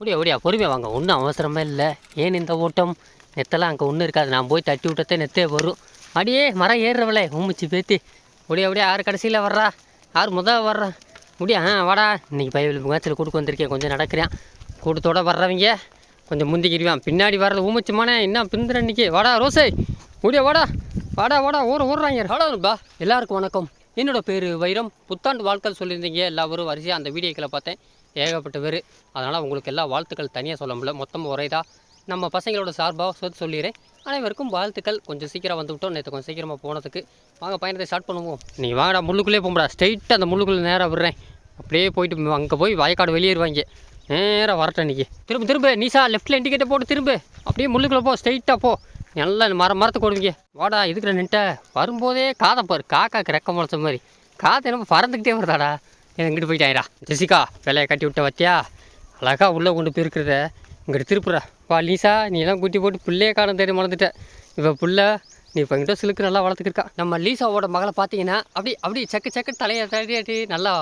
அப்படியா அப்படியா? பொறுமையாக வாங்க. ஒன்றும் அவசரமே இல்லை. ஏன் இந்த ஓட்டம்? நெத்தெல்லாம் அங்கே ஒன்றும் இருக்காது. நான் போய் தட்டி விட்டதே நெத்தே வரும். அடியே மரம் ஏறுறவளே. ஊமிச்சு பேத்தி. அப்படியே அப்படியே? யார் கடைசியில் வர்றா? யார் முதல் வர்றா? முடியா ஆ வாடா. இன்றைக்கி பைபிள் மேட்ச்சில் கொடுக்க வந்திருக்கேன் கொஞ்சம் நடக்கிறேன். கூட்டத்தோட வர்றவங்க. கொஞ்சம் முந்திக்கிடுவான். பின்னாடி வர்றது ஊமிச்சுமானே என்ன பிந்துற இன்றைக்கி வாடா ரோசை முடியா வாடா. வாடா வாடா. ஊற ஊடுறாங்க ஹலோப்பா எல்லாருக்கும் வணக்கம். என்னோட பேர் வைரம். புத்தாண்டு வாழ்க்கை சொல்லியிருந்தீங்க. எல்லாரும் வரிசையாக அந்த வீடியோக்களை பார்த்தேன். ஏகப்பட்ட பேர். அதனால் உங்களுக்கு எல்லா வாழ்த்துக்கள் தனியாக சொல்ல முடியல. மொத்தம் ஒரேதா. நம்ம பசங்களோட சார்பாக சொல்லி சொல்லிடுறேன் அனைவருக்கும் வாழ்த்துக்கள். கொஞ்சம் சீக்கிரம் வந்துவிட்டோம் நேற்று கொஞ்சம் சீக்கிரமாக போனதுக்கு. வாங்க பயணத்தை ஸ்டார்ட் பண்ணுவோம். நீ வாங்கடா முள்ளுக்குள்ளே போகடா ஸ்ட்ரைட்டாக அந்த முள்ளுக்குள்ளே நேராக விடுறேன். அப்படியே போயிட்டு அங்கே போய் வயக்காடு வெளியேறுவாங்க. நேராக வரட்டேன் இன்றைக்கி திரும்ப திரும்ப. நீசா லெஃப்ட்டில் இண்டிகேட்டர் போட்டு திரும்ப. அப்படியே முள்ளுக்குள்ளே போ. ஸ்ட்ரைட்டாக போ. நல்லா மரம் மரத்துக்கு ஓடுவீங்க. வாடா இதுக்குற நின்ட்ட? வரும்போதே காதை பாரு. காக்காக்கு ரெக்க முளைச்ச மாதிரி. காதை என்ன பறந்துக்கிட்டே வருதாடா. ஏன் இங்கிட்டு போயிட்டாயிரா ஜெசிகா வேலையை கட்டி விட்ட வத்தியா அழகா உள்ளே கொண்டு போயிருக்கிறத. இங்கிட்டு திருப்புறா. வா லீசா நீ எல்லாம் குட்டி போட்டு பிள்ளையே காணம் தெரியும் மறந்துட்டேன் இப்போ புள்ள நீ இப்போ எங்கிட்ட சிலுக்கு நல்லா வளர்த்துக்கிருக்கா. நம்ம லீசாவோட மகளை பார்த்தீங்கன்னா அப்படி அப்படி சக்கு சக்கு தலையை தடையாட்டி நல்லா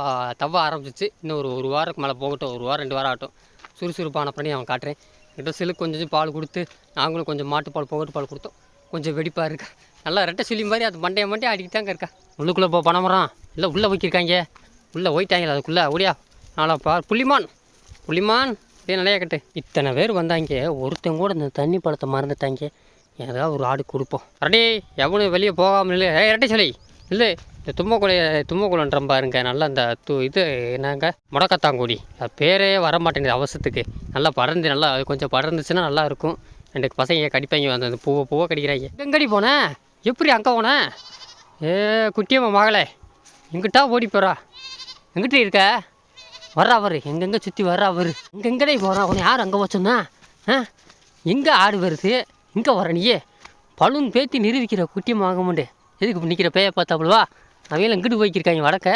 தவ ஆரம்பிச்சிச்சு. இன்னும் ஒரு ஒரு வாரத்துக்கு மேலே போகட்டும். ஒரு வாரம் ரெண்டு வாரம் ஆகட்டும். சுறுசுறுப்பான பண்ணி அவன் காட்டுறேன். என்கிட்ட சிலுக்கு கொஞ்சம் கொஞ்சம் பால் கொடுத்து நாங்களும் கொஞ்சம் மாட்டுப்பால் போகட்டு பால் கொடுத்தோம். கொஞ்சம் வெடிப்பாக இருக்கா. நல்லா ரெட்டை சொல்லி மாதிரி அது மண்டையை மண்டையை அடிக்கிட்டாங்க இருக்கா. உள்ளுக்குள்ளே போ பணமரம் இல்லை உள்ளே வைக்கிருக்காங்க உள்ளே போயிட்டாங்களா அதுக்குள்ளே ஓடியா. நாளா பார் புள்ளிமான். புள்ளிமான் இதே நிலையா கட்டு. இத்தனை பேர் வந்தாங்க. ஒருத்தங்க கூட இந்த தண்ணி பழத்தை மறந்துட்டாங்க. ஏதாவது ஒரு ஆடு கொடுப்போம். ரெடி எவனும் வெளியே போகாமல் இல்லை ஏ ரெட்டி சொல்லி இல்லை இந்த தும்மக்குழைய தும்மக்குளம் பாருங்க. நல்லா இந்த து இது என்னங்க? முடக்கத்தாங்குடி. அது பேரே வர மாட்டேங்குது அவசரத்துக்கு. நல்லா பறந்து நல்லா அது கொஞ்சம் பறந்துச்சுன்னா நல்லா இருக்கும். ரெண்டு பசங்க கடிப்பாங்க. அந்த அந்த பூவை பூவை கடிக்கிறாங்க. எங்கடி போனேன் எப்படி அங்கே போனேன் ஏ குட்டியம்மா மகளே. எங்கிட்டா ஓடி போகிறா எங்கிட்ட இருக்க? வர்றா அவர் எங்கெங்கே சுற்றி வர்றா அவர் எங்கெங்கடே போகிறான் உன்னை யார் அங்கே வச்சோன்னா ஆ? எங்கே ஆடு வருது? இங்கே வர நீயே. பலூன் பேத்தி நிரூபிக்கிற குட்டியம் வாங்க மாட்டே எதுக்கு நிற்கிற பேயை பார்த்தாப்புலவா அவங்களும் இங்கிட்டு போய்க்கிருக்காங்க வடக்க.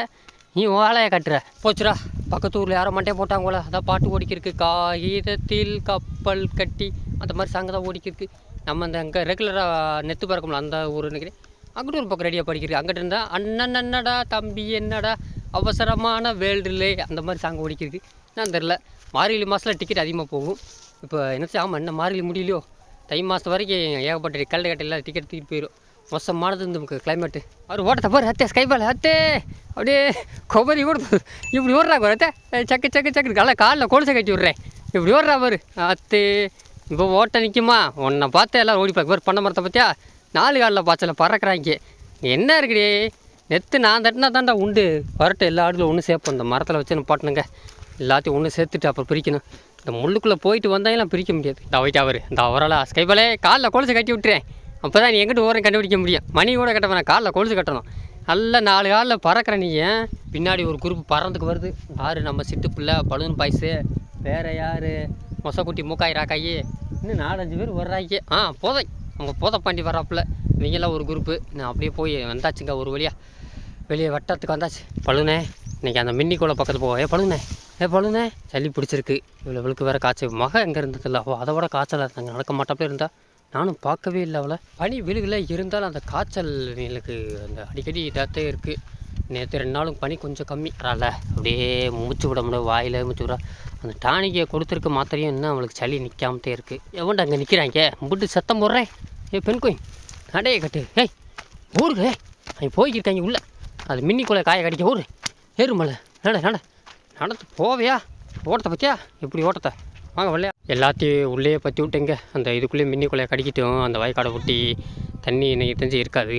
நீ வாழையை கட்டுற. போச்சுடா. பக்கத்து ஊரில் யாரோ மண்டையை போட்டாங்கள அதான் பாட்டு ஓடிக்கிருக்கு. காகிதத்தில் கப்பல் கட்டி. அந்த மாதிரி சாங் தான் ஓடிக்கிருக்கு. நம்ம அந்த அங்கே ரெகுலராக நெத்து பறக்கும்ல அந்த ஊர் நினைக்கிறேன். அங்கிட்டு ஒரு பக்கம் ரெடியாக படிக்கிறது அங்கிட்டு இருந்தால் அண்ணன் என்னடா தம்பி என்னடா? அவசரமான வேல்டுலே அந்த மாதிரி சாங் ஓடிக்கிறது நான் தெரில மார்கழி மாதத்தில் டிக்கெட் அதிகமாக போகும். இப்போ என்ன ஆமாம் என்ன மார்கழி முடியலையோ. தை மாதம் வரைக்கும் ஏகப்பட்ட கல்லை கட்டையில் டிக்கெட் தூக்கிட்டு போயிடும் மோசமானது இந்த நமக்கு கிளைமேட்டு அவர் ஓட்டத்தை பாரு அத்தே ஸ்கைபால் அத்தே. அப்படியே கொபரி ஓடுது இப்படி ஓடுறா பாரு அத்தே. சக்கு சக்கு சக்கு நல்லா காலில் கொலுசை கட்டி விட்றேன். இப்படி ஓடுறா பாரு அத்தே. இப்போ ஓட்ட நிற்குமா உன்னை பார்த்து எல்லோரும் ஓடி பார்க்க பாரு பண்ண மரத்தை பார்த்தியா? நாலு காலில் பாய்ச்சல பறக்கிறாங்க. என்ன இருக்குடி? நெத்து நான் தட்டினா தாண்டா உண்டு. வரட்டு எல்லா ஆடுகளும் ஒன்று சேர்ப்போம். இந்த மரத்தில் வச்சு பாட்டுனுங்க. எல்லாத்தையும் ஒன்று சேர்த்துட்டு அப்புறம் பிரிக்கணும். இந்த முள்ளுக்குள்ளே போயிட்டு வந்தாங்கலாம் பிரிக்க முடியாது. இந்த போயிட்டு அவர். இந்த அவரால் ஸ்கைபாலே காலில் கொலுசு கட்டி விட்டுறேன். அப்போ தான் நீ எங்கிட்டு ஓரம் கண்டுபிடிக்க முடியும். மணி கூட கட்ட வேணாம். காலில் கொலுசு கட்டணும். நல்ல நாலு காலில் பறக்கிற நீ ஏன்? பின்னாடி ஒரு குரூப் பறந்துக்கு வருது. யார் நம்ம சிட்டுப்புள்ள பலூன் பாய்ஸு வேறு யார்? மொசக்குட்டி மூக்காய் ராக்காயி. இன்னும் நாலஞ்சு பேர் வர்றாங்க ஆ போதை. அவங்க போதைப்பாண்டி வர்றாப்புல. இவங்கெல்லாம் ஒரு குரூப்பு நான் அப்படியே போய் வந்தாச்சுங்க ஒரு வழியாக வெளியே வட்டத்துக்கு வந்தாச்சு. பழுனே இன்னைக்கு அந்த மின்னிக்குள்ள பக்கத்தில் போவோம். ஏ பழுனே ஏ பழுனே. சளி பிடிச்சிருக்கு. இவ்வளோ இவளுக்கு வேறு காய்ச்சல் மக எங்கே இருந்ததில்ல. அவள் அதை விட காய்ச்சலாக இருந்தாங்க. நடக்க மாட்டாப்பே இருந்தா. நானும் பார்க்கவே இல்லை அவளை. பனி விழுகில். இருந்தாலும் அந்த காய்ச்சல் எனக்கு அந்த அடிக்கடி இதாகத்தே இருக்குது நேற்று ரெண்டு நாளும் பனி கொஞ்சம் கம்மி. வரல அப்படியே மூச்சு விட முடியும் வாயில் மூச்சு விட. அந்த டானிக்கை கொடுத்துருக்க மாத்திரையும் இன்னும் அவளுக்கு சளி நிற்காமத்தே இருக்குது எவன்டா அங்கே நிற்கிறாங்க முட்டு சத்தம் போடுறேன். ஏ பெண் கோயின். நடைய கட்டு. ஏய் ஊருக்கு. அங்கே போய்க்கிருக்காங்க உள்ளே. அது மின்னிக்குள்ளே காய கடிக்க ஊர். ஏறுமலை நட நட. நடந்து போவியா? ஓட்டத்தை பற்றியா எப்படி ஓட்டத்தை? வாங்க வரலையா? எல்லாத்தையும் உள்ளே பற்றி விட்டுங்க. அந்த இதுக்குள்ளேயே மின்னிக்குள்ளே கடிக்கட்டும். அந்த வாய்க்காடை ஒட்டி தண்ணி இன்றைக்கி தெரிஞ்சு இருக்காது.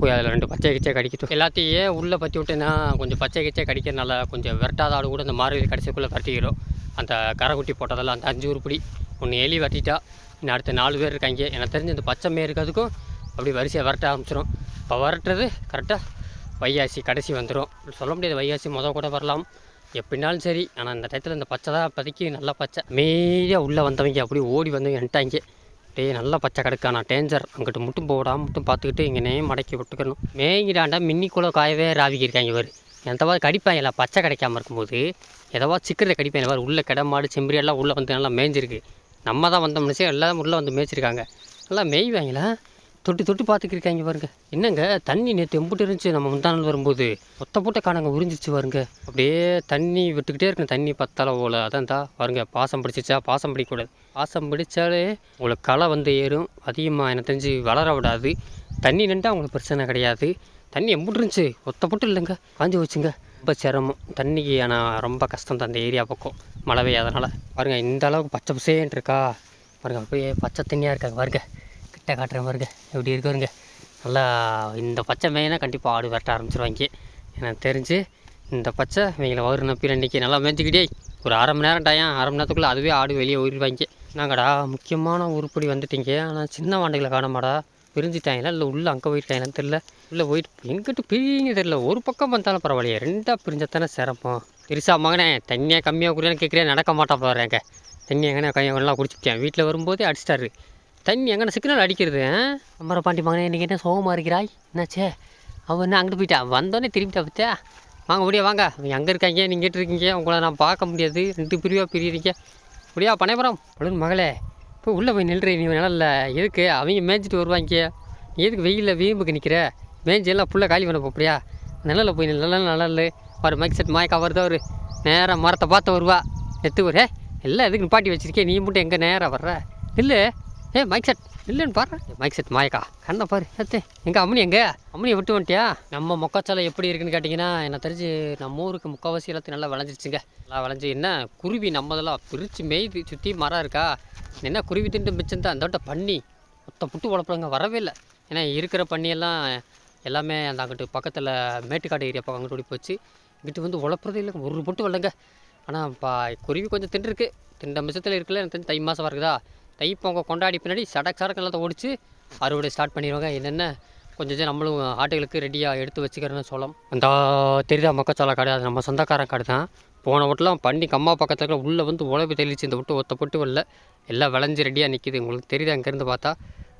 போய் அதில் ரெண்டு பச்சை கிச்சை கடிக்கட்டும். எல்லாத்தையும் ஏன் உள்ளே பற்றி விட்டேன்னா கொஞ்சம் பச்சை கிச்சை கடிக்கிறனால கொஞ்சம் விரட்டாத ஆடு கூட அந்த மார்கழி கடைசிக்குள்ளே கட்டிக்கிறோம் அந்த கரைக்குட்டி போட்டதெல்லாம் அந்த அஞ்சு உருப்படி ஒன்று எலி வெட்டிட்டா இன்னும் அடுத்த நாலு பேர் இருக்காங்க. எனக்கு தெரிஞ்சு இந்த பச்சை மே இருக்கிறதுக்கும் அப்படி வரிசையாக விரட்ட ஆரம்பிச்சிடும் இப்போ விரட்டுறது கரெக்டாக வைகாசி கடைசி வந்துடும் சொல்ல முடியாது வைகாசி மொதல் கூட வரலாம். எப்படினாலும் சரி ஆனால் இந்த டயத்தில் இந்த பச்சை தான் இப்போதைக்கு நல்லா பச்சை. அமைதியாக உள்ளே வந்தவங்க அப்படி ஓடி வந்தவங்க என்ட்டாங்க அப்படியே நல்லா பச்சை கிடக்கா டேஞ்சர். அங்கிட்டு மட்டும் போடாமல் மட்டும் பார்த்துக்கிட்டு இங்கே மடக்கி விட்டுக்கணும். மேய்கிடாண்டா மின்னிக்குள்ளே காயவே ராவிக்கிருக்காங்க இவர். எந்தவாது கடிப்பாங்களா பச்சை கிடைக்காம இருக்கும்போது எதவாது சிக்கிறத கடிப்பாங்க வேறு உள்ள கிடமாடு செம்பரி எல்லாம் உள்ளே வந்து நல்லா மேய்ஞ்சிருக்கு. நம்ம தான் வந்த மனுஷன் எல்லாம் உள்ளே வந்து மேய்ச்சிருக்காங்க. நல்லா மேய்வாங்களா? தொட்டு தொட்டி பார்த்துக்கிருக்காங்க பாருங்க. என்னங்க தண்ணி நேற்று எம்பிட்டு இருந்துச்சு. நம்ம முந்தானல் வரும்போது. மொத்த போட்ட காணங்க உறிஞ்சிச்சு பாருங்க. அப்படியே தண்ணி விட்டுக்கிட்டே இருக்கணும். தண்ணி பத்தால ஓல அதான்தா பாருங்க பாசம் பிடிச்சிச்சா? பாசம் பிடிக்கக்கூடாது. பாசம் பிடிச்சாலே உங்களுக்கு களை வந்து ஏறும். அதிகமாக எனக்கு தெரிஞ்சு வளர விடாது. தண்ணி நின்றா உங்களுக்கு பிரச்சனை கிடையாது. தண்ணி எம்பிட்டு இருந்துச்சு. ஒத்த போட்டு இல்லைங்க. காஞ்சி வச்சுங்க ரொம்ப சிரமம். தண்ணிக்கு ஆனால் ரொம்ப கஷ்டம் தான் அந்த ஏரியா பக்கம். மழை பெய்யாதனால. பாருங்க இந்த அளவுக்கு பச்சை பசேன்னு இருக்கா? பாருங்க அப்படியே பச்சை தண்ணியாக இருக்காங்க. பாருங்க. கிட்ட காட்டுறேன் பாருங்க. எப்படி இருக்கு நல்லா இந்த பச்சை மெயினாக கண்டிப்பாக ஆடு வெட்ட ஆரம்பிச்சிருவாங்க. எனக்கு தெரிஞ்சு இந்த பச்சை இவங்களை வயிறு நப்பியில் இன்றைக்கி நல்லா மேய்ச்சிக்கிட்டே ஒரு அரை மணி நேரம் டயம் அரை மணி நேரத்துக்குள்ளே அதுவே ஆடு வெளியே ஓடிடுவாங்க நாங்கடா முக்கியமான உருப்படி வந்துட்டீங்க. ஆனால் சின்ன வாண்டைகளை காணமாடா. பிரிஞ்சுட்டாங்களா? இல்லை உள்ளே அங்கே போயிருக்காங்களான்னு தெரில உள்ளே போயிட்டு எங்கிட்ட பிரிங்க தெரில ஒரு பக்கம் வந்தாலும் பரவாயில்லையே. ரெண்டாக பிரிஞ்சத்தானே சிரமம் பெருசா மகனே தண்ணியாக கம்மியாக குடியான்னு கேட்குறேன். நடக்க மாட்டான் போகிறேங்க தண்ணி எங்கன்னா கையை குடிச்சுட்டேன் வீட்டில் வரும்போதே அடிச்சிட்டாரு. தண்ணி எங்கே சிக்னல் அடிக்கிறது அம்மர பாண்டி மகனே இன்றைக்கி என்ன சோகமாக இருக்கிறாய்? என்னாச்சே? அவன் என்ன அங்கிட்டு போயிட்டா? வந்தோடனே திரும்பிட்டா பத்தியா வாங்க முடியா வாங்க. அவன் எங்கே இருக்காங்க நீங்கள் கேட்டு இருக்கீங்க உங்களை நான் பார்க்க முடியாது. ரெண்டு பிரிவாக பிரியுறீங்க. முடியா பனைபுரம் அப்படின்னு மகளே இப்போ உள்ளே போய் நில்றே நீ நிழல்ல. எதுக்கு? அவங்க மேய்ஞ்சிட்டு வருவாங்க. நீ எதுக்கு வெயிலில் வீம்புக்கு நிற்கிற மேய்ஞ்செல்லாம் ஃபுல்லாக காலி பண்ண போறியா நிழலில் போய் நல்ல நிழல் ஒரு மைக் செட் மாய்க்கா வருதா ஒரு நேராக மரத்தை பார்த்து வருவா. நெத்து ஒரு எல்லாம் எதுக்கு நிப்பாட்டி வச்சுருக்கேன் நீ மட்டும் எங்கே நேராக வர்ற? இல்லை ஏ மைக் செட் இல்லைன்னு பாரு. மைக் செட் மாயக்கா. கண்ணை பாரு. சத்து எங்கே அம்மனி எங்கே? அம்மனியை விட்டு வந்துட்டியா? நம்ம மொக்காச்சாலை எப்படி இருக்குன்னு கேட்டிங்கன்னா எனக்கு தெரிஞ்சு நம்ம ஊருக்கு முக்கால்வாசி எல்லாத்தையும் நல்லா விளைஞ்சிருச்சுங்க. நல்லா விளைஞ்சி என்ன குருவி நம்மதெல்லாம் பிரித்து மேய்து சுற்றி மரம் இருக்கா? என்ன குருவி திண்டு மிச்சம் தான்? அந்த பண்ணி. மொத்த புட்டு வளர்ப்புறாங்க வரவே இல்லை. ஏன்னா இருக்கிற பண்ணியெல்லாம் எல்லாமே அந்த அங்கிட்டு பக்கத்தில் மேட்டுக்காடு ஏரியா பக்கம் அங்கிட்டு ஓடி போச்சு. இங்கிட்டு வந்து உழப்புறதே இல்லை ஒரு பொட்டு வரலங்க. ஆனால் பா குருவி கொஞ்சம் திண்டுருக்கு திண்ட மிச்சத்தில் இருக்குல்ல எனக்கு தெரிஞ்சு தை மாதம் வருகுதா தை கொண்டாடி பின்னாடி சடக் சடக்கு எல்லாத்தையும் ஓடிச்சு. அறுவடை ஸ்டார்ட் பண்ணிடுவாங்க என்னென்ன? கொஞ்சம் கொஞ்சம் நம்மளும் ஆட்டுகளுக்கு ரெடியாக எடுத்து வச்சுக்கிறேன்னு சொல்லலாம். அந்த தெரியுதா? மக்காச்சோள கடை. அது நம்ம சொந்தக்காரன் கடை தான். போன வீட்டெலாம் பண்ணி கம்மா பக்கத்தில் உள்ளே வந்து உழவு தெளிச்சு இந்த விட்டு ஒத்த பொட்டு வரல. எல்லாம் விளைஞ்சு ரெடியாக நிற்கிது உங்களுக்கு தெரியுது? அங்கேருந்து பார்த்தா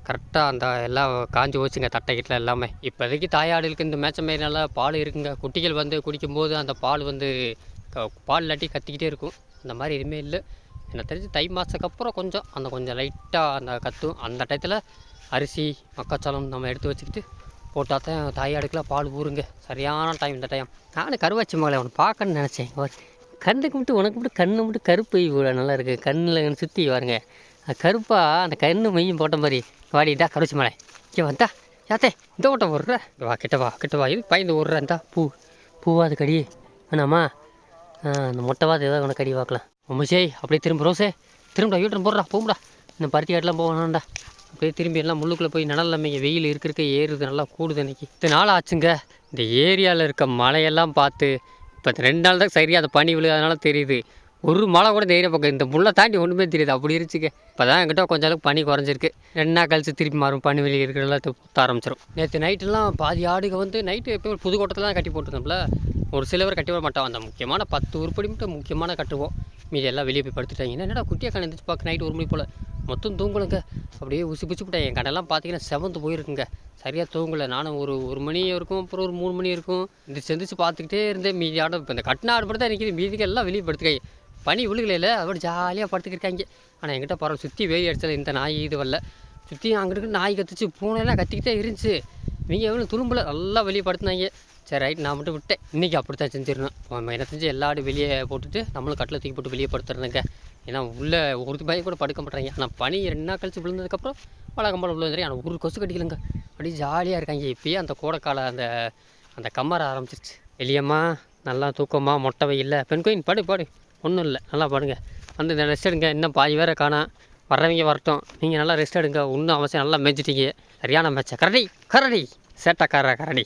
கரெக்டாக அந்த எல்லாம் காஞ்சி போச்சுங்க தட்டை கிட்ட எல்லாமே. இப்போதைக்கு தாயாடுகளுக்கு இந்த மேட்ச மாரினால பால் இருக்குங்க. குட்டிகள் வந்து குடிக்கும்போது அந்த பால் வந்து க- பால் இல்லாட்டி கத்திக்கிட்டே இருக்கும். அந்த மாதிரி எதுவுமே இல்லை. எனக்கு தெரிஞ்சு தை மாதத்துக்கு அப்புறம் கொஞ்சம் அந்த கொஞ்சம் லைட்டாக அந்த கத்தும் அந்த டயத்தில் அரிசி மக்காச்சோளம் நம்ம எடுத்து வச்சுக்கிட்டு போட்டால் தான் தாயாடுக்கெலாம் பால் ஊறுங்க. சரியான டைம் இந்த டைம் நானும் கருவாச்சி மகளை அவனை பார்க்கணும்னு நினச்சேன். கண்ணுக்கு மட்டும் உனக்கு மட்டும் கண்ணு மட்டும் கருப்பு இவ்வளோ நல்லா இருக்குது கண்ணில் சுற்றி பாருங்க. அது கருப்பாக அந்த கண்ணு மையம் போட்ட மாதிரி. வாடிடா கருவாச்சி மலை. இங்கே வந்தா. யாத்தே இந்த ஓட்டம் ஓடுற. வா கிட்ட வா கிட்ட வா. இது பயந்து ஓடுற இந்தா. பூ பூவாது கடி. வேணாமா? அந்த மொட்டைவாது ஏதாவது உனக்கு கடி பார்க்கலாம். உமசே அப்படியே திரும்ப ரோசே. திரும்படா யூட்டன் போடுறா போகும்டா இந்த பருத்தி ஆட்டெலாம் போகணும்டா அப்படியே திரும்பி எல்லாம் முள்ளுக்குள்ளே போய் நிழல்ல வெயில் இருக்க இருக்க ஏறுது நல்லா கூடுது அன்றைக்கி இத்தனை நாள் ஆச்சுங்க. இந்த ஏரியாவில் இருக்க மலையெல்லாம் பார்த்து இப்போ ரெண்டு நாள் தான் சரியாக அந்த பனி விழுகாதனால தெரியுது. ஒரு மழை கூட இந்த ஏரியா பக்கம் இந்த முள்ளை தாண்டி ஒன்றுமே தெரியுது. அப்படி இருந்துச்சுங்க. இப்போ தான் என்கிட்ட கொஞ்சம் அளவுக்கு பனி குறைஞ்சிருக்கு. ரெண்டு நாள் கழிச்சு திருப்பி மாறும் பனி வெளியே இருக்கிறதெல்லாம் புத்த ஆரம்பிச்சிடும் நேற்று நைட்டெல்லாம் பாதி ஆடுக வந்து நைட்டு எப்போயும் புதுக்கோட்டத்தில் தான் கட்டி போட்டுருந்தோம்ல. ஒரு சிலவர் கட்டி விட மாட்டோம் அந்த முக்கியமான பத்து உருப்படி மட்டும் முக்கியமான கட்டுவோம். மீதி எல்லாம் வெளியே போய் படுத்துட்டாங்க என்னடா குட்டியாக கணந்து பார்க்க நைட்டு ஒரு மணி போல். மொத்தம் தூங்கலுங்க. அப்படியே உசி பிச்சு விட்டேன். என் கண்ணெல்லாம் பார்த்தீங்கன்னா செவந்து போயிருக்குங்க. சரியாக தூங்கலை. நானும் ஒரு ஒரு மணி இருக்கும். அப்புறம் ஒரு மூணு மணி இருக்கும். இந்த செந்திச்சு பார்த்துக்கிட்டே இருந்தேன். மீதி ஆட இப்போ இந்த கட்டின ஆடு மட்டும் தான் நிற்கிது மீதிக்கு எல்லாம் வெளியே படுத்துக்காய் பனி விழுகலையில அதோட ஜாலியாக படுத்துக்கிருக்காங்க ஆனால் என்கிட்ட பரவாயில்ல. சுற்றி வெயில் அடிச்சல இந்த நாய் இது வரல. சுற்றி அங்கிட்டு நாய் கத்துச்சு. பூனைலாம் கத்திக்கிட்டே இருந்துச்சு. நீங்கள் எவ்வளோ துரும்பலை. நல்லா வெளியே படுத்துனாங்க. சரி ரைட் நான் மட்டும் விட்டேன். இன்றைக்கி அப்படி தான் செஞ்சிடணும் நம்ம என்ன செஞ்சு எல்லா ஆடு வெளியே போட்டுட்டு நம்மளும் கட்டில் தூக்கி போட்டு வெளியே படுத்துறதுங்க ஏன்னா உள்ளே ஒரு பையன் கூட படுக்க மாட்டாங்க ஆனால் பனி ரெண்டு நாள் கழிச்சு விழுந்ததுக்கப்புறம் வழக்கம்போல் உள்ள வந்துடும் ஆனால் ஒரு கொசு கட்டிக்கலங்க அப்படியே ஜாலியாக இருக்காங்க. இப்போயே அந்த கோடைக்கால அந்த அந்த கம்மர ஆரம்பிச்சிருச்சு. வெளியம்மா நல்லா தூக்கமா மொட்டை இல்லை பெண் கோயின் படு பாடு. ஒன்றும் இல்லை. நல்லா பாடுங்க. வந்து இந்த ரெஸ்ட் எடுங்க. இன்னும் பாதி வேற காணா. வர்றவங்க வரட்டும். நீங்கள் நல்லா ரெஸ்ட் எடுங்க. இன்னும் அவசியம் நல்லா மேய்ச்சிட்டீங்க சரியான மேட்சா. கரடி கரடி. சேட்டக்கார கரடி.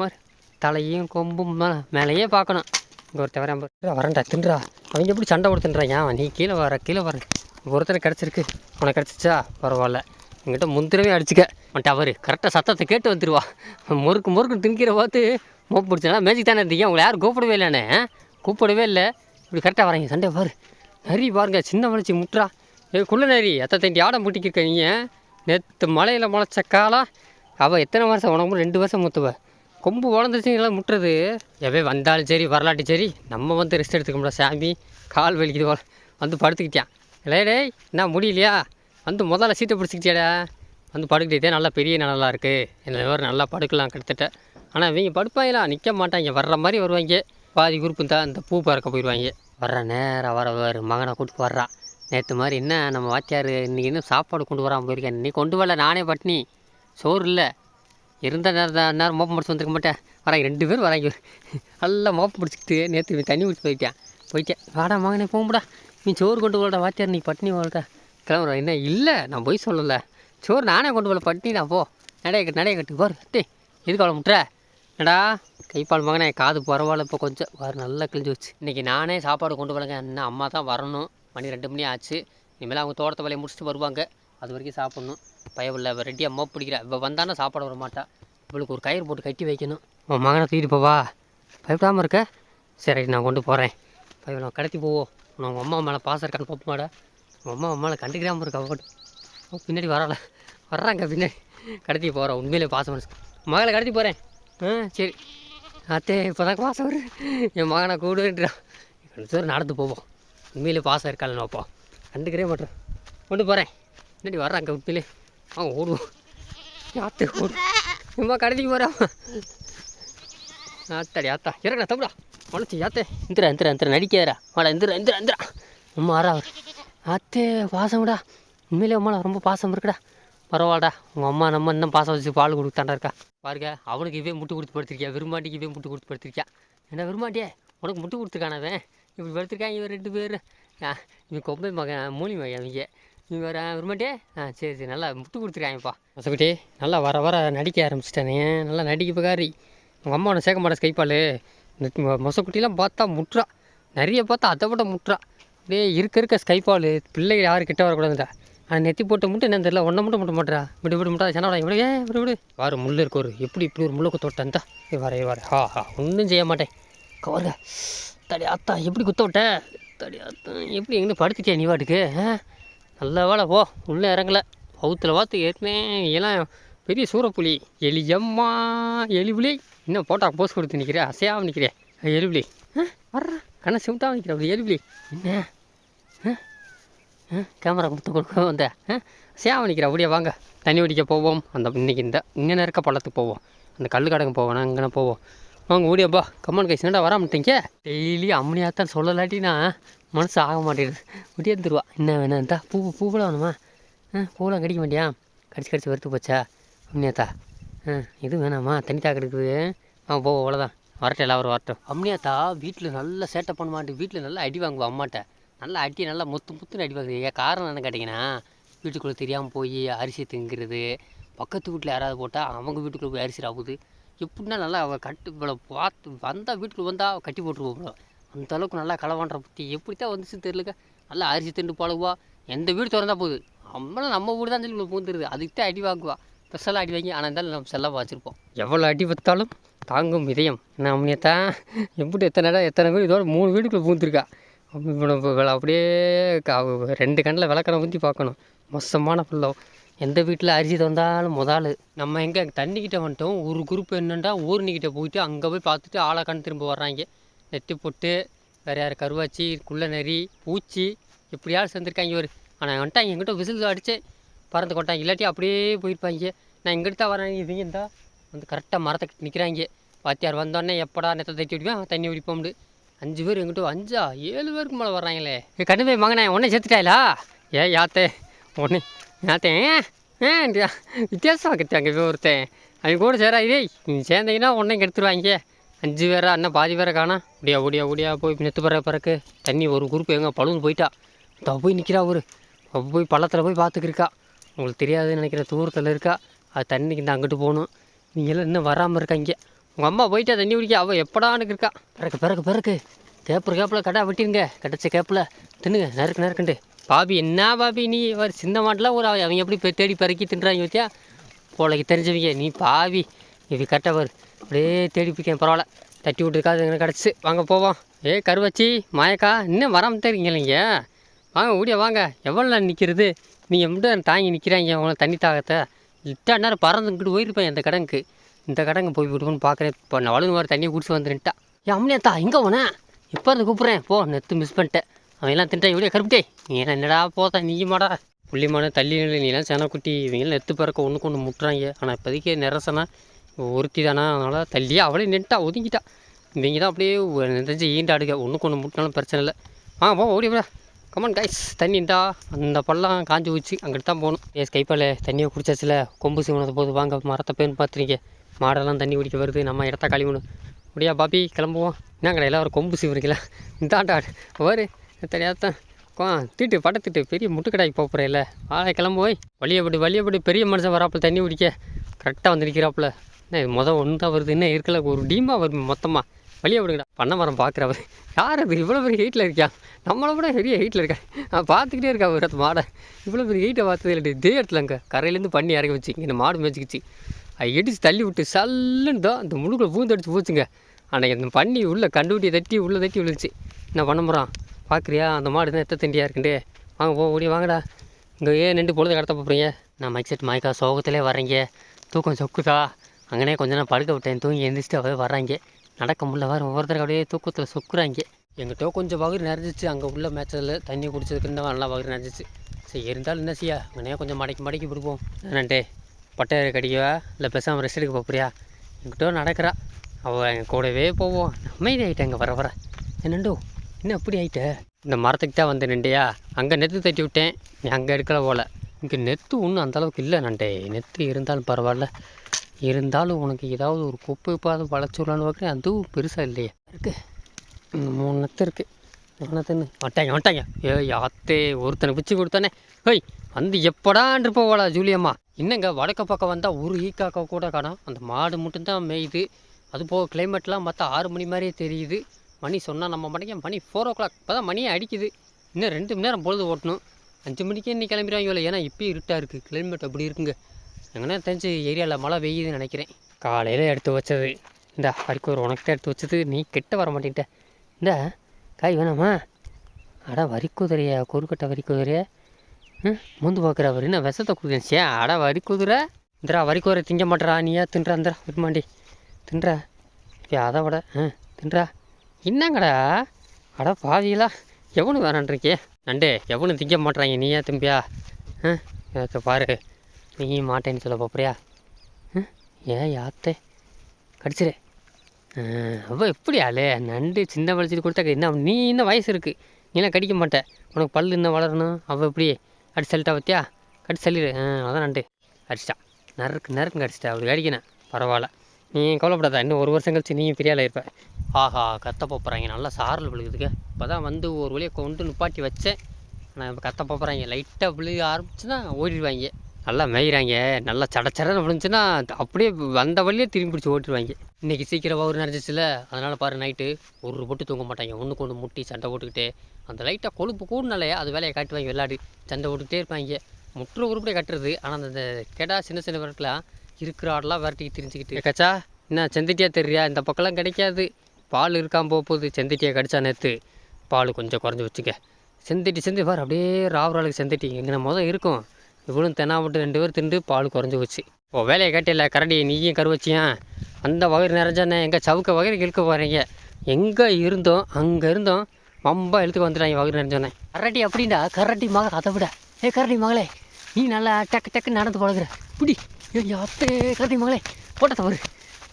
மாதிரி தலையும் கொம்பும் மேலே மேலேயே பார்க்கணும். இங்கே ஒருத்தர் வரேன் வரேன்டா தின்றா அவங்க எப்படி சண்டை கொடுத்துன்றான் ஏன் நீ கீழே வர கீழே வர. ஒருத்தர் கிடச்சிருக்கு. உனக்கு கிடச்சிச்சா? பரவாயில்ல. என்கிட்ட முந்திரவே அடிச்சுக்க. வந்துட்டு அவர் கரெக்டாக சத்தத்தை கேட்டு வந்துடுவா முறுக்கு முறுக்கு திணிக்கிற பார்த்து மோப்பு பிடிச்சனா மேஜிக் தானே இருந்தீங்க உங்களை யாரும் கூப்பிடவே இல்லைண்ணே கூப்பிடவே இல்லை. இப்படி கரெக்டாக வரீங்க சண்டை பாரு. நரி பாருங்க சின்ன வளர்ச்சி முட்டுறா ஏ குள்ள நரி. எத்தனை தண்டி ஆடம் முட்டிக்கிருக்க நீங்கள் நேற்று மலையில் முளைச்ச காலா. அவள் எத்தனை வருஷம்? உனக்கு ரெண்டு வருஷம் முத்துவ. கொம்பு வளர்ந்துருச்சு முட்டுறது. எவே வந்தாலும் சரி வரலாட்டி சரி நம்ம வந்து ரெஸ்ட் எடுத்துக்க முடியல சாமி. கால் வலிக்குது வந்து படுத்துக்கிட்டான் இல்லை டேய் என்ன முடியலையா? வந்து முதல்ல சீட்டை பிடிச்சிக்கிட்டியாடா? வந்து படுக்கிட்டே நல்லா பெரிய நல்லா இருக்குது என்ன வேறு நல்லா படுக்கலாம் கிட்டத்தட்ட. ஆனால் இவங்க படுப்பாங்களா? நிற்க மாட்டாங்க. வர்ற மாதிரி வருவாங்க. பாதி குரூப்பு தான் இந்த பூ பறக்க போயிடுவாங்க. வர்ற நேரம் வர வர மகனை கூட்டிட்டு வர்றா. நேற்று மாதிரி என்ன நம்ம வாத்தியார் இன்றைக்கி இன்னும் சாப்பாடு கொண்டு வராமல் போயிருக்கேன் நீ கொண்டு வரல நானே பட்னி சோறு இல்லை. இருந்தால் நேரம் நேரம் மோப்பம் முடிச்சு வந்துருக்க மாட்டேன். வராங்க ரெண்டு பேரும் வராங்க. நல்லா மோப்பம் பிடிச்சிக்கிட்டு நேற்று தண்ணி குடிச்சு போயிட்டேன். போயிட்டேன். வாடா மகனே போகும்படா நீ சோறு கொண்டு போகலடா வாத்தியார் நீ பட்டினி போகலடா கிளம்புற என்ன இல்லை நான் போய் சொல்லலை. சோறு நானே கொண்டு போகல பட்டினி நான் போ. நடைய கட்டு நடைய கட்டு பாரு டே எதுக்கு அவ்வளோ முட்டுற? என்னடா கைப்பால் மகனே காது பரவாயில்ல இப்போ கொஞ்சம். வேறு நல்லா கிழிஞ்சு வச்சு இன்றைக்கி நானே சாப்பாடு கொண்டு போகலங்க இன்னும் அம்மா தான் வரணும். மணி ரெண்டு மணி ஆச்சு. இனிமேல் அவங்க தோட்டத்தை வேலையை முடிச்சுட்டு வருவாங்க. அது வரைக்கும் சாப்பிட்ணும். பயவில்லை இவள் ரெடியாக மோப் பிடிக்கிறா. இப்போ வந்தானா சாப்பாடு வர மாட்டா. இவளுக்கு ஒரு கயிறு போட்டு கட்டி வைக்கணும். உன் மகனை தூக்கிட்டு போவா. பயப்படாமல் இருக்க. சரி நான் கொண்டு போகிறேன் பயவில் கடத்தி போவோம் உங்கள் அம்மா மேலே பாசம் இருக்கான்னு பார்ப்போமாடா. உங்கள் அம்மா மேலே கண்டுக்கிறாமல் இருக்கா போட்டு அவன் பின்னாடி வரல வர்றாங்க பின்னாடி. கடத்தி போகிறேன் உண்மையிலே பாசம் மனசு மகளை கடத்தி போகிறேன் ஆ சரி. அத்தே இப்போ தான் பாசம் வரு என் மகனை கூடுன்றான் கொஞ்சம் தூரம் நடந்து போவோம். உண்மையிலே பாசம் இருக்காள் நோப்போம் கண்டுக்கிறே மாட்டோம். கொண்டு போகிறேன் என்னடி வர்றாங்க உண்மையிலே? அவன் ஓடுவோம். யாத்து ஓடு? சும்மா கடத்திக்கு போகிறான் ஆத்தாடி ஆத்தா. இறங்கடா தப்புடா. உனச்சி ஆத்தே இந்திரா இந்திரா இந்திரா நடிக்காதரா வாடா இந்திரா இந்திரா இந்திரா அம்மா ஆறா அவர். ஆத்தே பாசம்டா. உண்மையிலே அம்மாவில் ரொம்ப பாசம் இருக்குடா. பரவாயில்லடா. உங்கள் அம்மா நம்ம இன்னும் பாசம் வச்சு பால் கொடுத்தாண்டா இருக்கா. பாருங்க அவனுக்கு இவே முட்டு கொடுத்து படுத்திருக்கியா? விரும்மாட்டிக்கு இவே முட்டு கொடுத்து படுத்திருக்கியா? என்ன விரும்மாட்டியே உனக்கு முட்டு கொடுத்துருக்கானவன் இப்படி படுத்திருக்கான் இவன் ரெண்டு பேர் இவன் கொம்பை மகன் மூலி மகன் அவங்க நீ வர வருமாட்டே ஆ சரி சரி நல்லா முட்டு கொடுத்துருக்காங்கப்பா. மசக்குட்டி நல்லா வர வர நடிக்க ஆரம்பிச்சிட்டானே. நல்லா நடிக்க பகாரி. உங்கள் அம்மா உன சேர்க்க மாட்டேன் கைப்பால் இந்த மொசக்குட்டிலாம் பார்த்தா முட்டுறா நிறைய பார்த்தா அதை விட முட்டுறா அப்படியே இருக்க இருக்க ஸ்கைபால் பிள்ளைகள் யாரும் கிட்ட வரக்கூடாதுடா. ஆனால் நெத்தி போட்ட மட்டும் என்ன தெரியல. ஒன்றை மட்டும் முட்ட மாட்டா விடு விடு முட்டா சனடா இப்படி ஏ விடு விடு. வாரு முள்ளு இருக்கு ஒரு. எப்படி இப்படி ஒரு முள்ளை குத்த விட்டேன் தா வர வர. ஹா ஹா ஒன்றும் செய்ய மாட்டேன். கவருங்க தடி ஆத்தா எப்படி குத்த விட்ட தடி ஆத்தா எப்படி எங்கே படுத்துட்டியா நீ வாட்டுக்கு ஆ? நல்ல வேலை. போ உள்ளே இறங்கல. பௌத்தில் பார்த்து ஏற்கனவே எல்லாம் பெரிய சூறப்புலி. எலியம்மா எலிபுலி. இன்னும் போட்டா போஸ் கொடுத்து நிற்கிறேன் அசையாமல் நிற்கிறேன் எலிபுலி. ஆ வர்றா. கண்ணை சிமிட்டாமல் நிற்கிறேன் அப்படி எலிபுலி. என்ன? கேமரா கொடுத்து கொடுக்க வந்த. சேவை நிற்கிற. அப்படியே வாங்க. தண்ணி குடிக்க போவோம். அந்த இன்னைக்கு இந்த இங்கே இருக்க பள்ளத்துக்கு போவோம். அந்த கல் கடங்க போவோம். நான் இங்கே போவோம். வாங்க ஓடியாப்பா கம்மன் கைஸ் என்னடா வராமட்டீங்க டெய்லி அம்மனியாத்தான் சொல்லலாட்டினா மனசு ஆக மாட்டேங்குது முடியாந்துருவா என்ன வேணாம் இந்தா பூ பூவெலாம் வேணுமா? ஆ பூவெல்லாம் கடிக்க மாட்டியா? கடிச்சு கடிச்சு வெறுத்து போச்சா? அம்னியாத்தா ஆ இது வேணாமா? தண்ணி தாக்க இருக்குது. ஆ போ அவ்வளோதான் வரட்டும் எல்லாரும் வரட்டும். அம்னியாத்தா வீட்டில் நல்லா சேட்டை பண்ண மாட்டேன். வீட்டில் நல்லா அடி வாங்குவா அம்மாட்ட. நல்லா அடி நல்லா முத்து முத்துன்னு அடி வாங்குது. ஏன் காரணம் என்ன கேட்டிங்கன்னா வீட்டுக்குள்ளே தெரியாமல் போய் அரிசி திங்கிறது பக்கத்து வீட்டில் யாராவது போட்டால் அவங்க வீட்டுக்குள்ளே போய் அரிசி ஆகுது எப்படின்னா நல்லா அவள் கட்டு இவ்வளோ பார்த்து வந்தால் வீட்டுக்குள்ளே வந்தால் கட்டி போட்டுருவோம் இவ்வளோ அந்த அளவுக்கு நல்லா களவான்ற புத்தி எப்படி தான் வந்துச்சுன்னு தெரிலக்க நல்லா அரிசி திண்டு பழகுவா. எந்த வீடு திறந்தா போகுது? நம்மளும் நம்ம வீடு தான் சொல்லி பூந்துருது அதுக்கு தான் அடி வாங்குவா. ஸ்பெஷலாக அடி வாங்கி ஆனால் இருந்தாலும் நம்ம செல்லாக வச்சுருப்போம் எவ்வளோ அடி பார்த்தாலும் தாங்கும் இதயம். என்ன அம்னியத்தான் எப்படி எத்தனை இடம் எத்தனை வீடு? இதோட மூணு வீடுக்குள்ளே பூந்துருக்கா இவனை அப்படியே க- ரெண்டு கண்ணில் விளக்கணை ஊற்றி பார்க்கணும். மோசமான பிள்ளை. எந்த வீட்டில் அரிசி தந்தாலும் முதல் நம்ம எங்கே? தண்ணிக்கிட்ட வந்துட்டோம். ஒரு குரூப் என்னென்னா ஊர்னிக்கிட்ட போயிட்டு அங்கே போய் பார்த்துட்டு ஆளை கண் திரும்ப வர்றாங்க. நெத்தி பொட்டு வேறு யார் கருவாச்சி குள்ள நரி பூச்சி எப்படியாவது சேர்ந்துருக்காங்க ஒரு ஆனால் வந்துட்டாங்க எங்கிட்ட விசில் அடித்து பறந்து கொட்டாங்க இல்லாட்டி அப்படியே போயிருப்பாங்க. நான் எங்கிட்ட தான் வரேன். இவங்க இருந்தால் வந்து கரெக்டாக மரத்தை கட்டி நிற்கிறாங்க வாத்தியார் வந்தோடனே எப்படா நெத்தை தட்டி விடுவேன்? தண்ணி குடிப்போம்னு. அஞ்சு பேர் எங்கிட்ட அஞ்சா ஏழு பேருக்கு மேலே வர்றாங்களே. ஏ கண்ணு போய் மகனே உடனே சேர்த்துட்டாயிலா? ஏ யாத்தே ஒன்று யாத்தே ஏன் வித்தியாசமாக கத்தாங்க இவன் ஒருத்தன். அவங்க கூட சேரா இதே நீ சேர்ந்தீங்கன்னா உடனே கெடுத்துருவாங்க அஞ்சு பேரா இன்னும் பாதி பேரை காணா. ஓடியா ஓடியா ஓடியா போய் நெத்து பிற பிறகு தண்ணி ஒரு குரூப் எங்கே பழுந்து போயிட்டா. அவ போய் நிற்கிறா ஒரு போய் பள்ளத்தில் போய் பார்த்துக்கிருக்கா உங்களுக்கு தெரியாதுன்னு நினைக்கிற தூரத்தில் இருக்கா. அது தண்ணிக்கு இந்த அங்கிட்டு போகணும். நீங்களாம் இன்னும் வராமல் இருக்கா இங்கே? உங்கள் அம்மா போயிட்டா தண்ணி குடிக்க. அவள் எப்படான்னு இருக்கா பிறகு பிறகு பிறகு. கேப்பில் கேப்பில் கடா வெட்டிருங்க கிடச்ச கேப்பில். தின்னுங்க. நறுக்கு நறுக்குண்டு பாபி என்ன பாபி நீ? ஒரு சின்ன மாட்டில் ஒரு அவ- அவங்க எப்படி தேடி பிறக்கி தின்றாங்க பார்த்தியா போலைக்கு தெரிஞ்சவங்க நீ பாவி. இது கரெக்டாக வரு அப்படியே தேடி பிடிக்கேன் பரவாயில்ல. தட்டி விட்டுருக்காது எங்களுக்கு கிடச்சி வாங்க போவோம். ஏ கருவச்சி மாயக்கா இன்னும் வராமல் தெரியுங்க இல்லைங்க வாங்க ஓடியா வாங்க. எவ்வளோ நேரம் நிற்கிறது நீங்கள் மட்டும் தாங்கி நிற்கிறாங்க உங்களை தண்ணி தாகத்தை. இட்டா நேரம் பறந்துக்கிட்டு போயிருப்பேன் இந்த கடங்குக்கு இந்த கடங்கு போய் விடுவோன்னு பார்க்குறேன் இப்போ நான் வளர்ந்து வர தண்ணியை குடிச்சு வந்துட்டா ஏன் அம்னியாத்தா எங்கே போனேன் இப்போ இருந்து கூப்பிட்றேன்? போ நெத்து மிஸ் பண்ணிட்டேன். அவன் எல்லாம் தின்ட்டா இப்படியே கருப்பிட்டே நீ என்ன என்னடா போதா நீ மாடா. புள்ளிமான தள்ளி நிலை நீலாம் சேனக்குட்டி. இவங்களாம் நெத்து பிறக்க ஒன்றுக்கு ஒன்று முட்டுறாங்க. ஆனால் இப்போதைக்கு நிரசனா ஒருத்தி தானா அதனால் தள்ளியே அவளே நின்ட்டா ஒதுங்கிட்டா. இவங்க தான் அப்படியே நினைஞ்சு ஈண்டாடுக ஒன்றுக்கு ஒன்று முட்டினாலும் பிரச்சனை இல்லை. ஆ போ ஓடி விட. கமான் கைஸ் தண்ணிண்டா அந்த பள்ளம் காஞ்சி வச்சு அங்கிட்டு தான் போகணும். ஏஸ் கைப்பால் தண்ணியை குடிச்சாச்சுல. கொம்பு சிவனது போது வாங்க. மரத்தை பேர் பார்த்துருங்க மாடெல்லாம் தண்ணி குடிக்க வருது. நம்ம இடத்த கழிவுணும் அப்படியா முடியா கிளம்புவோம். என்ன கடையில் ஒரு கொம்பு சிவரிக்கல இந்தாண்டா. வரு தெரியாதான் கோ தீட்டு படத்திட்டு பெரிய முட்டுக்கடாய்க்கு போகிறேன் ஆளை கிளம்புவோய் வழியப்படி வழியப்படி பெரிய மனுஷன் வராப்புல தண்ணி குடிக்க. கரெக்டாக வந்து நிற்கிறாப்புல என்ன மொதல் ஒன்று தான் வருது என்ன இருக்கல? ஒரு டீமாக வருது மொத்தமாக வழியை விடுங்கடா. பண்ண மரம் பார்க்குறவர் யார் அது? இவ்வளோ பெரிய ஹீட்டில் இருக்கியா? நம்மளை விட பெரிய ஹீட்டில் இருக்கா நான் பார்த்துக்கிட்டே இருக்கா ஒரு மாடை. இவ்வளோ பெரிய ஹீட்டை பார்த்தது இல்லை இதே இடத்துல அங்கே. கரையிலேருந்து பண்ணி இறக்கி வச்சு இங்கே மாடு மேய்ச்சிக்கிச்சு. அது இடிச்சு தள்ளி விட்டு சல்லுன்னு தான் இந்த முழுக்கில் பூந்தடிச்சு போச்சுங்க. அன்னைக்கு அந்த பண்ணி உள்ளே கண்டுபிட்டி தட்டி உள்ளே தட்டி விழுந்துச்சு. என்ன பண்ண போகிறான் பார்க்குறியா அந்த மாடு தான் எத்த தண்டியாக இருக்குண்டே வாங்க போ ஓடி வாங்கடா. இங்கே ஏன் நின்று பொழுது கடத்த போகிறீங்க நான் மைக் செட் மாய்க்கா சோகத்திலே வரீங்க தூக்கம் சொக்குதா? அங்கனே கொஞ்ச நேரம் படுக்க விட்டேன். தூங்கி எழுந்திரிச்சிட்டு அப்படியே வர்றாங்க. நடக்க முடியல. வர ஒவ்வொருத்தருக்கு அப்படியே தூக்கத்தில் சொக்குறாங்க. எங்கிட்ட கொஞ்சம் வகுறு நிறைஞ்சிச்சு அங்கே உள்ள மேட்சில் தண்ணி குடிச்சதுக்கு இன்னும் நல்லா வகுறு நிறைஞ்சிச்சு சரி இருந்தாலும் என்ன செய்யா? அங்கனே கொஞ்சம் மடக்கி மடக்கி விடுவோம் என்னண்டே பட்டையரை கடிக்கவா? இல்லை பேசாமல் ரெஸ்ட் எடுக்க போறியா? எங்கிட்ட நடக்கிறா. அவள் என் கூடவே போவோம். அமைதி இங்கே வர வர. என்னண்டோ என்ன அப்படி ஆகிட்ட இந்த மரத்துக்கு தான் வந்து நின்றையா? அங்கே நெத்து தட்டி விட்டேன். நீ அங்கே எடுக்கல போல. இங்கே நெத்து ஒன்றும் அந்த அளவுக்கு இல்லை நண்டே நெத்து இருந்தாலும் பரவாயில்ல. இருந்தாலும் உனக்கு ஏதாவது ஒரு குப்பை பாதை வளைச்சுடலான்னு பார்க்குறேன் அதுவும் பெருசாக இல்லையே. இருக்கு. மூணு நெத்து இருக்குது என்ன தின்னு? வட்டாங்க வட்டாங்க ஏ யாத்தே ஒருத்தனை பிச்சு கொடுத்தானே. ஹோய் வந்து எப்படான் இருப்போவாளா ஜூலியம்மா? என்னங்க வடக்க பக்கம் வந்தால் ஒரு ஈக்காக்கா கூட காணோம். அந்த மாடு மட்டும்தான் மேயுது. அது போக கிளைமேட்லாம் பார்த்தா ஆறு மணி மாதிரியே தெரியுது. மணி சொன்னால் நம்ம மணிக்கு மணி ஃபோர் ஓ கிளாக் இப்போ தான் மணியே அடிக்குது. இன்னும் ரெண்டு மணி நேரம் பொழுது ஓட்டணும். அஞ்சு மணிக்கே இன்னைக்கு கிளம்பிடுவாங்க ஏன்னா இப்பயும் இருட்டாக இருக்குது கிளைமேட் அப்படி இருக்குங்க. எங்கன்னா தெரிஞ்சு ஏரியாவில் மழை பெய்யுதுன்னு நினைக்கிறேன். காலையில் எடுத்து வச்சது. இந்த வரிக்கூர் உனக்கு எடுத்து வச்சது நீ கிட்ட வர மாட்டேன்ட்ட. இந்த காய் வேணாமா? அட வரிக்குதிரையா குறுக்கட்டை வரிக்குதிரையா? ம் முந்து பார்க்குறவர் என்ன விஷத்தை குதிரச்சே அட வரிக்குதிரை. இந்தரா வரிக்குதிரை திங்க மாட்டேறா நீயா? தின்றா இந்திரா விட்டுமாண்டி தின்றா. இப்போ அதை விட ஆ தின்றா. என்னங்கடா? அட பாவியலா எவனு வேணான்றிருக்கே நண்டே எவனு திங்க மாட்றாங்க நீயா திம்பியா? ஆ பாரு. நீ மாட்டேன்னு சொல்ல போறியா? ம் ஏன் யாத்தே கடிச்சிரு. அவ எப்படி நண்டு சின்ன வலிச்சிட்டு கொடுத்தா என்ன நீ இன்னும் வயசு இருக்குது நீலாம் கடிக்க மாட்டேன் உனக்கு பல்லு இன்னும் வளரணும். அவள் எப்படி? அடிச்சு தள்ளிட்டா பார்த்தியா கடிச்சு தள்ளிடு அதான் நண்டு. அடிச்சிட்டா நறுக்கு நறுக்குன்னு கடிச்சிட்டா. அவளுக்கு அடிக்கணும் பரவாயில்ல. நீ கவலைப்படாத. இன்னும் ஒரு வருஷம் கழிச்சு நீயும் பெரிய ஆளா இருப்ப. ஆஹா கத்த போகிறாங்க நல்லா சாரல் விழுகுதுக்கு இப்போ தான் வந்து ஒரு வழியை கொண்டு நிப்பாட்டி வச்சேன். ஆனால் இப்போ கத்த போகிறாங்க லைட்டாக விழுக ஆரம்பிச்சுன்னா ஓடிடுவாங்க. நல்லா மேய்கிறாங்க நல்லா சடச்சடன்னு விழுந்துச்சுன்னா அப்படியே வந்த வழியே திரும்பி பிடிச்சி ஓட்டிடுவாங்க. இன்றைக்கி சீக்கிரம் ஒரு நிறைஞ்சிச்சுல அதனால் பாரு நைட்டு ஒரு பொட்டு தூங்க மாட்டாங்க. ஒன்றுக்கு ஒன்று முட்டி சண்டை போட்டுக்கிட்டே. அந்த லைட்டாக கொழுப்பு கூடுனாலே அது வேலையை காட்டுவாங்க விளையாடி சண்டை போட்டுக்கிட்டே இருப்பாங்க. முற்று உருப்படியே கட்டுறது. ஆனால் அந்த கெடா சின்ன சின்ன விரட்டலாம் இருக்கிற ஆடெல்லாம் விரட்டிக்கு தெரிஞ்சுக்கிட்டு கச்சா என்ன செந்திட்டியாக தெரியா இந்த பக்கம்லாம் கிடைக்காது. பால் இருக்காம போக போகுது. செந்திட்டியை கடிச்சா நேற்று பால் கொஞ்சம் குறைஞ்சி வச்சுக்க. செந்திட்டி செந்தி பாரு அப்படியே ராவராளுக்கு செந்திட்டி. எங்கே மொதல் இருக்கும். இவளும் தென்னாமட்டு ரெண்டு பேர் திண்டு பால் குறைஞ்சி போச்சு. ஓ வேலையை கேட்டில்ல கரடி நீயும் கருவச்சியான் அந்த வயிறு நிறைஞ்சானே எங்கள் சவுக்க வயிறு இழுக்க போகிறீங்க எங்கே இருந்தோம் அங்கே இருந்தோம். ரொம்ப இழுத்துக்கு வந்துட்டாங்க வயிறு நிறைஞ்சோன்னே கரடி அப்படின்டா கரடி மகள் அதை விட. ஏ கரடி மகளே நீ நல்லா டக்கு டக்கு நடந்து பழகுற. பிடி. ஐயோ அப்பே கரடி மகளே போட்ட தவறு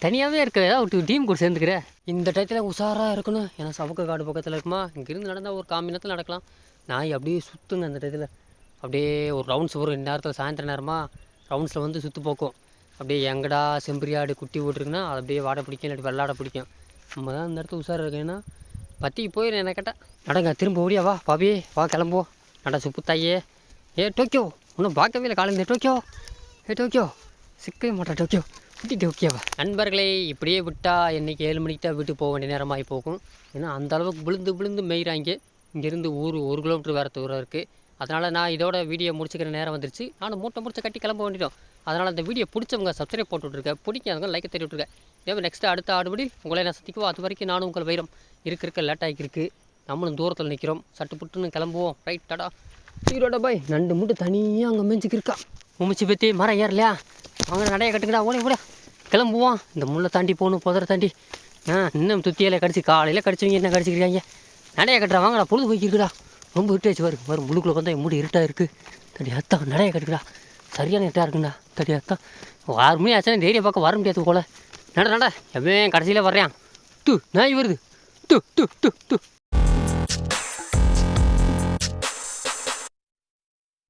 தனியாகவே இருக்க ஏதாவது ஒரு டீம் கூட சேர்ந்துக்கிற. இந்த டயத்தில் உஷாராக இருக்கணும். ஏன்னா சவுக்க காடு பக்கத்தில் இருக்குமா? இங்கேருந்து நடந்தால் ஒரு காமி நேரத்தில் நடக்கலாம். நாய் அப்படியே சுற்றுங்க அந்த டயத்தில். அப்படியே ஒரு ரவுண்ட்ஸ் வரும் இந்நேரத்தில் சாயந்தர நேரமாக ரவுண்ட்ஸில் வந்து சுற்று போக்கும். அப்படியே எங்கடா செம்பரியாடு குட்டி விட்ருக்குன்னா அது அப்படியே வாடை பிடிக்கும் இல்லாட்டி வெள்ளாட பிடிக்கும். நம்ம தான் இந்த இடத்துல உஷாராக இருக்கேன்னா பற்றிக்கு போயிடும் என்ன கேட்டால் நடங்க திரும்ப ஓடியா வா பாபி வா கிளம்புவோம். நட சுப்புத்தாயே ஏ டோக்கியோ இன்னும் பார்க்கவே இல்லை காலையில் டோக்கியோ. ஏ டோக்கியோ சிக்கவே மாட்டா டோக்கியோ. விட்டுட்டு ஓகேவா நண்பர்களே இப்படியே விட்டால் இன்றைக்கி ஏழு மணிக்கு தான் வீட்டுக்கு போக வேண்டிய நேரமாகி போகும். ஏன்னா அந்த அளவுக்கு விழுந்து விழுந்து மேய்கிறாங்க இங்கேருந்து ஊர் ஒரு கிலோமீட்டர் வேறு தூரம் இருக்குது அதனால் நான் இதோட வீடியோ முடிச்சுக்கிற நேரம் வந்துருச்சு. நானும் மூட்டை முடிச்சு கட்டி கிளம்ப வேண்டிட்டோம் அதனால் அந்த வீடியோ பிடிச்சவங்க சப்ஸ்கிரைப் போட்டுவிட்ருக்கேன் பிடிக்காதவங்க லைக் தட்டி விட்ருக்கேன் இதே நெக்ஸ்ட்டு அடுத்த ஆடுபடி உங்களை நான் சந்திக்குவோம் அது வரைக்கும் நானும் உங்கள் வைரம். இருக்க இருக்க லேட் ஆகிருக்கு நம்மளும் தூரத்தில் நிற்கிறோம் சட்டு புட்டுன்னு கிளம்புவோம். ரைட் டடா சீரோட பாய் நண்டு மட்டும் தனியாக அங்கே மேய்ச்சிக்கு இருக்கா உமிச்சு பற்றி மரம் ஏறலையா? அவங்க நடைய கட்டுக்கடா ஓடி ஓட கிளம்புவோம். இந்த முள்ளை தாண்டி போகணும் புதரை தாண்டி. ஆ இன்னும் துத்தியில் கடிச்சு காலையில் கடிச்சவங்க என்ன கடிச்சிக்கிறாங்க நடைய கட்டுறா. வாங்கடா பொழுது போய்க்கிருக்குடா ரொம்ப இருட்டாச்சு வரும் வரும் முழுக்குள்ள வந்தால் மூடி இருட்டாக இருக்குது தடி அத்தான் நிறைய கிடைக்குடா சரியான இருட்டாக இருக்குண்ணா தடி அத்தான் ஆறு மணி ஆச்சுன்னா டெய்லியை பார்க்க வர முடியாது போல. நட நட. எவன் கடைசியில் வர்றேன். து நாய் வருது. து து து து.